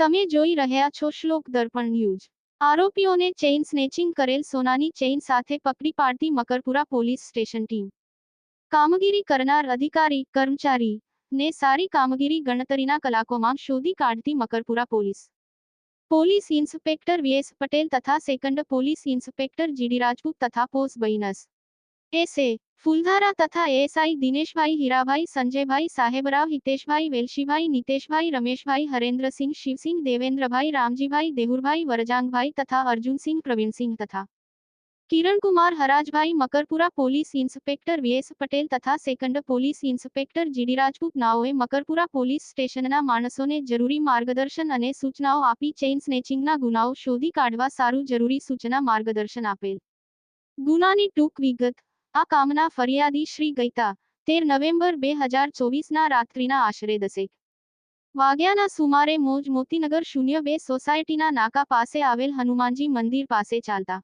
તમે જોઈ રહ્યા છો શ્લોક દર્પણ ન્યૂઝ. આરોપીઓને ચેઇન સ્નેચિંગ કરેલ સોનાની ચેઇન સાથે પકડી પાડતી મકરપુરા પોલીસ સ્ટેશન ટીમ. કામગીરી કરનાર અધિકારી, કર્મચારી ને સારી કામગીરી ગણતરીના કલાકોમાં શોધી કાઢતી Makarpura police. Police inspector VS Patel તથા second police inspector GD Rajput તથા પોસ બૈનસ. એસએ ફુલધારા તથા એએસઆઈ દિનેશભાઈ હીરાભાઈ, સંજયભાઈ સાહેબરાવ, હિતેશભાઈ વેલશીભાઈ, નીતેશભાઈ રમેશભાઈ, હરેન્દ્રસિંહ, શિવસિંહ, દેવેન્દ્રભાઈ, રામજીભાઈ, દેહુરભાઈ, વરજાંગભાઈ તથા અર્જુનસિંહ, પ્રવીણસિંહ તથા Kirankumar Harajbhai, Makarpura police inspector VS Patel તથા second police inspector GD Rajput નાઓએ Makarpura police સ્ટેશનના માણસોને જરૂરી માર્ગદર્શન અને સૂચનાઓ આપી ચેઇન સ્નેચિંગના ગુનાઓ શોધી કાઢવા સારું જરૂરી સૂચના માર્ગદર્શન આપેલ. ગુનાની ટૂંક વિગત આ કામના ફરિયાદી શ્રી ગઈતા, તેર નવેમ્બર બે હજાર ચોવીસના રાત્રિના આશરે દસેક વાગ્યાના સુમારે મોજ મોતીનગર શૂન્ય બે સોસાયટીના નાકા પાસે આવેલ હનુમાનજી મંદિર પાસે ચાલતા.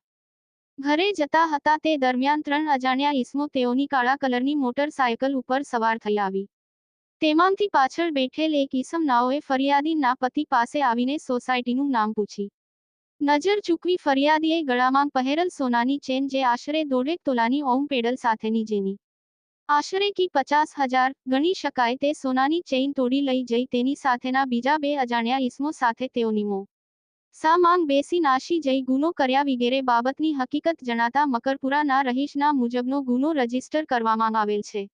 ઘરે જતા હતા તે દરમિયાન ત્રણ અજાણ્યા ઈસમો તેઓની કાળા કલરની મોટરસાયકલ ઉપર સવાર થઈ આવી. તેમાંથી પાછળ બેઠેલ એક ઈસમ નાઓએ ફરિયાદીના પતિ પાસે આવીને સોસાયટીનું નામ પૂછી. નજર ચૂકવી ફરિયાદીએ ગળામાં પહેરેલ સોનાની ચેન જે આશરે દોઢેક તોલાની ઓમ પેડલ સાથેની જેની આશરે કી પચાસ હજાર ગણી શકાય તે સોનાની ચેઇન તોડી લઈ જઈ તેની સાથેના બીજા બે અજાણ્યા ઇસમો સાથે તેઓની મો સા માંગ બેસી નાશી જઈ ગુનો કર્યા વગેરે બાબતની હકીકત જણાતા મકરપુરાના રહીશના મુજબનો ગુનો રજિસ્ટર કરવામાં આવેલ છે.